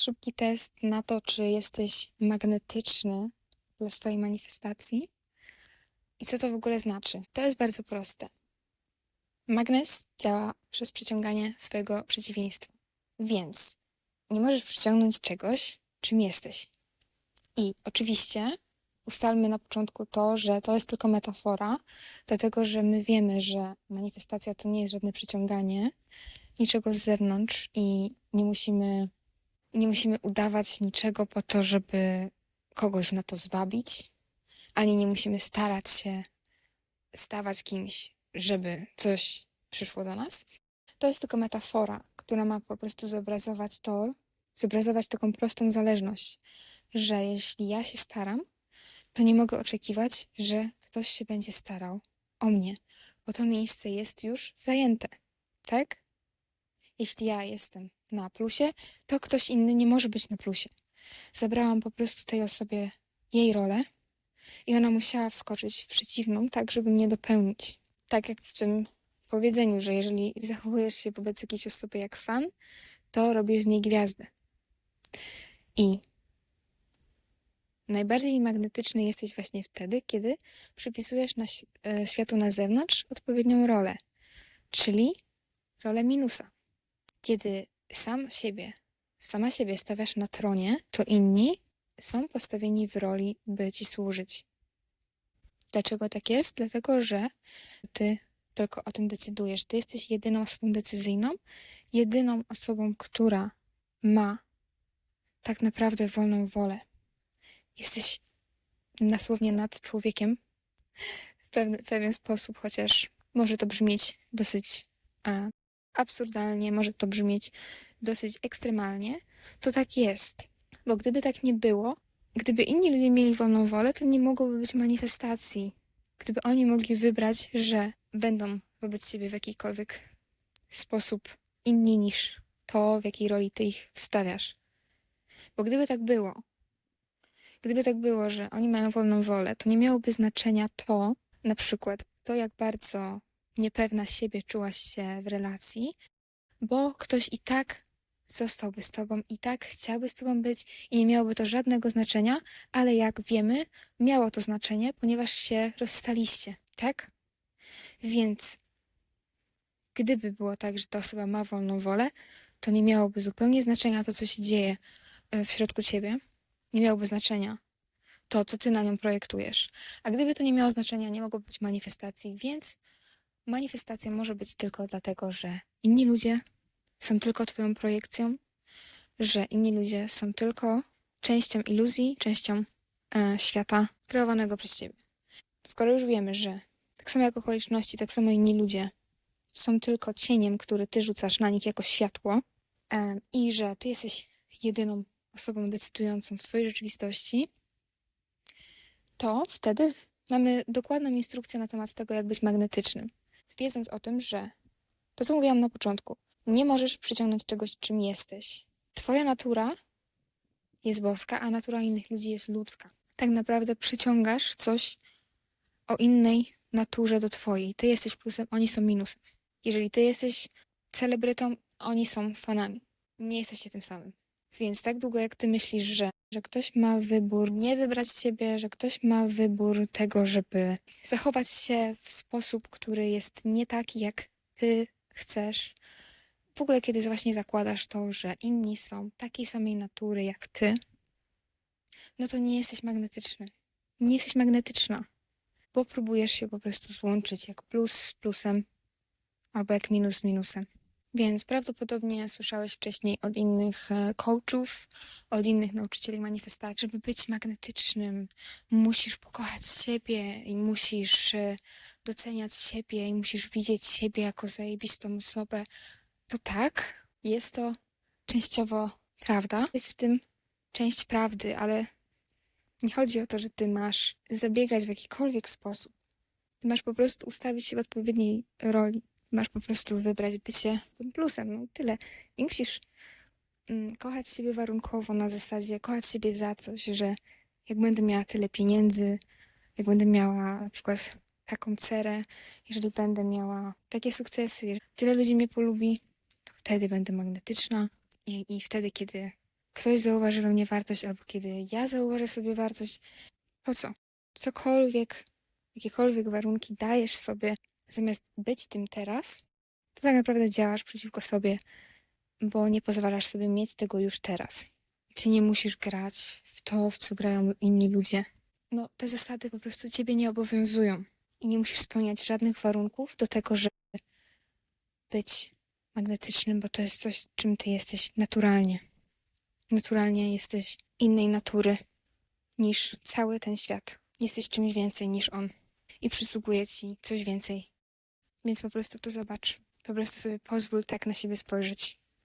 Szybki test na to, czy jesteś magnetyczny dla swojej manifestacji i co to w ogóle znaczy. To jest bardzo proste. Magnes działa przez przyciąganie swojego przeciwieństwa. Więc nie możesz przyciągnąć czegoś, czym jesteś. I oczywiście ustalmy na początku to, że to jest tylko metafora, dlatego że my wiemy, że manifestacja to nie jest żadne przyciąganie niczego z zewnątrz i nie musimy, nie musimy udawać niczego po to, żeby kogoś na to zwabić, ani nie musimy starać się stawać kimś, żeby coś przyszło do nas. To jest tylko metafora, która ma po prostu zobrazować to, zobrazować taką prostą zależność, że jeśli ja się staram, to nie mogę oczekiwać, że ktoś się będzie starał o mnie, bo to miejsce jest już zajęte, tak? Jeśli ja jestem na plusie, to ktoś inny nie może być na plusie. Zabrałam po prostu tej osobie jej rolę i ona musiała wskoczyć w przeciwną, tak żeby mnie dopełnić. Tak jak w tym powiedzeniu, że jeżeli zachowujesz się wobec jakiejś osoby jak fan, to robisz z niej gwiazdę. I najbardziej magnetyczny jesteś właśnie wtedy, kiedy przypisujesz na e, światu na zewnątrz odpowiednią rolę, czyli rolę minusa. Kiedy sam siebie, sama siebie stawiasz na tronie, to inni są postawieni w roli, by ci służyć. Dlaczego tak jest? Dlatego, że ty tylko o tym decydujesz. Ty jesteś jedyną osobą decyzyjną, jedyną osobą, która ma tak naprawdę wolną wolę. Jesteś dosłownie nad człowiekiem w pewien, w pewien sposób, chociaż może to brzmieć dosyć e, absurdalnie, może to brzmieć dosyć ekstremalnie, to tak jest. Bo gdyby tak nie było, gdyby inni ludzie mieli wolną wolę, to nie mogłoby być manifestacji. Gdyby oni mogli wybrać, że będą wobec siebie w jakikolwiek sposób inni niż to, w jakiej roli ty ich wstawiasz. Bo gdyby tak było, gdyby tak było, że oni mają wolną wolę, to nie miałoby znaczenia to, na przykład to, jak bardzo niepewna siebie czułaś się w relacji, bo ktoś i tak zostałby z tobą, i tak chciałby z tobą być i nie miałoby to żadnego znaczenia, ale jak wiemy, miało to znaczenie, ponieważ się rozstaliście, tak? Więc gdyby było tak, że ta osoba ma wolną wolę, to nie miałoby zupełnie znaczenia to, co się dzieje e, w środku ciebie. Nie miałoby znaczenia to, co ty na nią projektujesz. A gdyby to nie miało znaczenia, nie mogło być manifestacji, więc manifestacja może być tylko dlatego, że inni ludzie są tylko twoją projekcją, że inni ludzie są tylko częścią iluzji, częścią e, świata kreowanego przez ciebie. Skoro już wiemy, że tak samo jak okoliczności, tak samo inni ludzie są tylko cieniem, który ty rzucasz na nich jako światło em, i że ty jesteś jedyną osobą decydującą w swojej rzeczywistości, to wtedy mamy dokładną instrukcję na temat tego, jak być magnetycznym. Wiedząc o tym, że to, co mówiłam na początku, nie możesz przyciągnąć czegoś, czym jesteś. Twoja natura jest boska, a natura innych ludzi jest ludzka. Tak naprawdę przyciągasz coś o innej naturze do twojej. Ty jesteś plusem, oni są minusem. Jeżeli ty jesteś celebrytą, oni są fanami. Nie jesteście tym samym. Więc tak długo jak ty myślisz, że, że ktoś ma wybór nie wybrać siebie, że ktoś ma wybór tego, żeby zachować się w sposób, który jest nie taki, jak ty chcesz, w ogóle kiedy właśnie zakładasz to, że inni są takiej samej natury jak ty, no to nie jesteś magnetyczny. Nie jesteś magnetyczna, bo próbujesz się po prostu złączyć jak plus z plusem albo jak minus z minusem. Więc prawdopodobnie słyszałeś wcześniej od innych e, coachów, od innych nauczycieli manifestacji, żeby być magnetycznym, musisz pokochać siebie i musisz e, doceniać siebie i musisz widzieć siebie jako zajebistą osobę. To tak, jest to częściowo prawda. Jest w tym część prawdy, ale nie chodzi o to, że ty masz zabiegać w jakikolwiek sposób. Ty masz po prostu ustawić się w odpowiedniej roli. Masz po prostu wybrać bycie tym plusem, no tyle. Nie musisz mm, kochać siebie warunkowo na zasadzie, kochać siebie za coś, że jak będę miała tyle pieniędzy, jak będę miała na przykład taką cerę, jeżeli będę miała takie sukcesy, tyle ludzi mnie polubi, to wtedy będę magnetyczna i, i wtedy, kiedy ktoś zauważy we mnie wartość, albo kiedy ja zauważę w sobie wartość. Po co? Cokolwiek, jakiekolwiek warunki dajesz sobie, zamiast być tym teraz, to tak naprawdę działasz przeciwko sobie, bo nie pozwalasz sobie mieć tego już teraz. Ty nie musisz grać w to, w co grają inni ludzie. No, te zasady po prostu ciebie nie obowiązują i nie musisz spełniać żadnych warunków do tego, żeby być magnetycznym, bo to jest coś, czym ty jesteś naturalnie. Naturalnie jesteś innej natury niż cały ten świat. Jesteś czymś więcej niż on i przysługuje ci coś więcej. Więc po prostu to zobacz. Po prostu sobie pozwól tak na siebie spojrzeć.